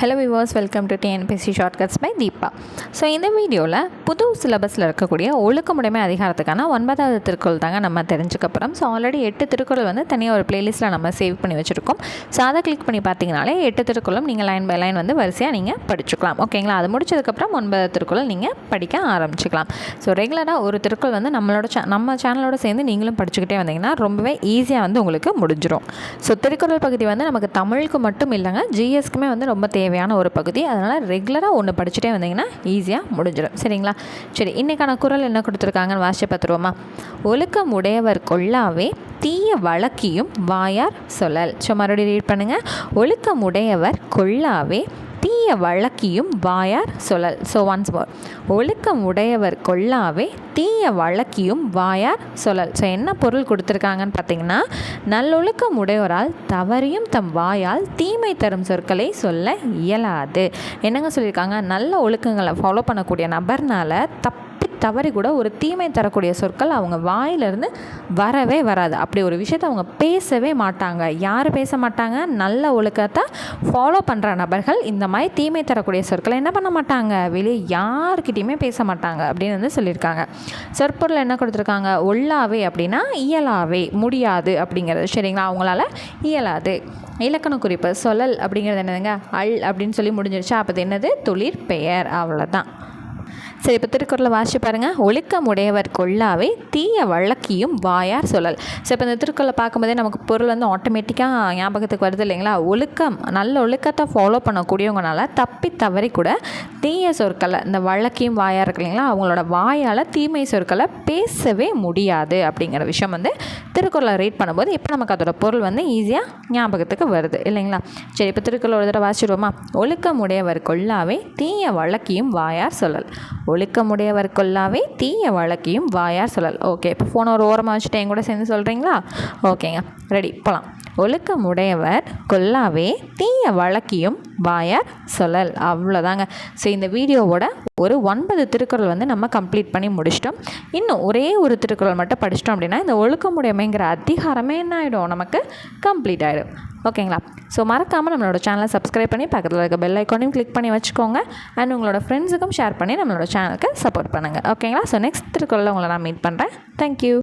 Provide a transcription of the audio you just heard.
Hello viewers welcome to TNPSC shortcuts by Deepa so இந்த வீடியோவில் புது சிலபஸில் இருக்கக்கூடிய ஒழுக்கமுடைமை அதிகாரத்துக்கான ஒன்பதாவது திருக்குறள் தாங்க நம்ம தெரிஞ்சுக்க போகிறோம் ஸோ ஆல்ரெடி எட்டு திருக்குறள் வந்து தனியாக ஒரு பிளேலிஸ்ட்டில் நம்ம சேவ் பண்ணி வச்சுருக்கோம். ஸோ அதை கிளிக் பண்ணி பார்த்தீங்கனாலே எட்டு திருக்குறளும் நீங்கள் லைன் பை லைன் வந்து வரிசையாக நீங்கள் படிச்சுக்கலாம். ஓகேங்களா அது முடிச்சதுக்கப்புறம் ஒன்பது திருக்குறள் நீங்கள் படிக்க ஆரம்பிச்சுக்கலாம். ஸோ ரெகுலராக ஒரு திருக்குறள் வந்து நம்மளோட சே நம்ம சேனலோட சேர்ந்து நீங்களும் படிச்சுக்கிட்டே வந்தீங்கன்னா ரொம்பவே ஈஸியாக வந்து உங்களுக்கு முடிஞ்சிடும் ஸோ திருக்குறள் பகுதி வந்து நமக்கு தமிழுக்கு மட்டும் இல்லைங்க ஜிஎஸ்க்குமே வந்து ரொம்ப தேவையான ஒரு பகுதி. அதனால் ரெகுலராக ஒன்று படிச்சுட்டே வந்தீங்கன்னா ஈஸியாக முடிஞ்சிடும். சரிங்களா? சரி இன்றைக்கான குரல் என்ன கொடுத்துருக்காங்கன்னு வாசிச்சு பார்த்துருவோமா? ஒழுக்கம் உடையவர் கொள்ளாவே தீய வழக்கியும் வாயார் சொல்லல். ஸோ மறுபடியும் ரீட் பண்ணுங்கள் ஒழுக்கம் உடையவர் கொள்ளாவே தீய வழக்கியும் வாயார் சொல்லல். ஸோ ஒன்ஸ் மோர் ஒழுக்கம் உடையவர் கொல்லாவே தீய வழக்கியும் வாயார் சொல்லல். ஸோ என்ன பொருள் கொடுத்துருக்காங்கன்னு பார்த்தீங்கன்னா நல்லொழுக்கம் உடையோரால் தவறியும் தம் வாயால் தீமை தரும் சொற்களை சொல்ல இயலாது. என்னங்க சொல்லியிருக்காங்க? நல்ல ஒழுக்கங்களை ஃபாலோ பண்ணக்கூடிய நபர்னால தப் தவறி கூட ஒரு தீமை தரக்கூடிய சொற்கள் அவங்க வாயிலிருந்து வரவே வராது. அப்படி ஒரு விஷயத்தை அவங்க பேசவே மாட்டாங்க. யார் பேச மாட்டாங்க? நல்ல ஒழுக்கத்தை ஃபாலோ பண்ணுற நபர்கள் இந்த மாதிரி தீமை தரக்கூடிய சொற்களை என்ன பண்ண மாட்டாங்க? வெளியே யார்கிட்டையுமே பேச மாட்டாங்க அப்படின்னு வந்து சொல்லியிருக்காங்க. சொற்பொருள் என்ன கொடுத்துருக்காங்க? ஒல்லாவே அப்படின்னா இயலாவே முடியாது அப்படிங்கிறது. சரிங்களா? அவங்களால இயலாது. இலக்கண குறிப்பு சொல்லல் அப்படிங்கிறது என்னதுங்க? அல் அப்படின்னு சொல்லி முடிஞ்சிருச்சா. அப்போ என்னது? தொழிற் பெயர் அவ்வளோதான் சரி இப்போ திருக்குறளை வாசிச்சு பாருங்கள் ஒழுக்கம் உடையவர் கொள்ளாவே தீய வழக்கியும் வாயார் சொல்லல். ஸோ இப்போ இந்த திருக்குறளை பார்க்கும்போதே நமக்கு பொருள் வந்து ஆட்டோமேட்டிக்காக ஞாபகத்துக்கு வருது இல்லைங்களா? ஒழுக்கம் நல்ல ஒழுக்கத்தை ஃபாலோ பண்ணக்கூடியவங்கனால தப்பி தவறி கூட தீய சொற்களை இந்த வழக்கியும் வாயாக இருக்கு இல்லைங்களா? அவங்களோட வாயால் தீமை சொற்களை பேசவே முடியாது அப்படிங்கிற விஷயம் வந்து திருக்குறளை ரீட் பண்ணும்போது இப்போ நமக்கு அதோட பொருள் வந்து ஈஸியாக ஞாபகத்துக்கு வருது இல்லைங்களா? சரி இப்போ திருக்குறள் ஒரு தடவை வாசிடுவோமா ஒழுக்கம் உடையவர் கொள்ளாவே தீய வழக்கியும் வாயார் சொல்லல். ஒழுக்கமுடையவர்கொல்லாவே தீய வழக்கையும் வாயார் சொல்லல். ஓகே இப்போ ஃபோனை ஒரு ஓரமாக வச்சுட்டு என் கூட சேர்ந்து சொல்கிறீங்களா ஓகேங்க ரெடி போகலாம் ஒழுக்கமுடையவர் கொல்லாவே தீய வழக்கியும் வாயார் சொல்லல். அவ்வளோதாங்க. ஸோ இந்த வீடியோவோட ஒரு ஒன்பது திருக்குறள் வந்து நம்ம கம்ப்ளீட் பண்ணி முடிச்சிட்டோம். இன்னும் ஒரே ஒரு திருக்குறள் மட்டும் படிச்சிட்டோம் அப்படின்னா இந்த ஒழுக்கமுடையமைங்கிற அதிகாரமே என்ன ஆகிடும் நமக்கு கம்ப்ளீட் ஆகிடும் ஓகேங்களா? ஸோ மறக்காமல் நம்மளோட சேனலை சப்ஸ்கிரைப் பண்ணி பக்கத்தில் இருக்க பெல் ஐக்கானையும் கிளிக் பண்ணி வச்சுக்கோங்க. அண்ட் உங்களோட ஃப்ரெண்ட்ஸுக்கும் ஷேர் பண்ணி நம்மளோட சேனலுக்கு சப்போர்ட் பண்ணுங்கள் ஓகேங்களா? ஸோ நெக்ஸ்ட் திருக்குறளில் உங்களை நான் மீட் பண்ணுறேன் தேங்க்யூ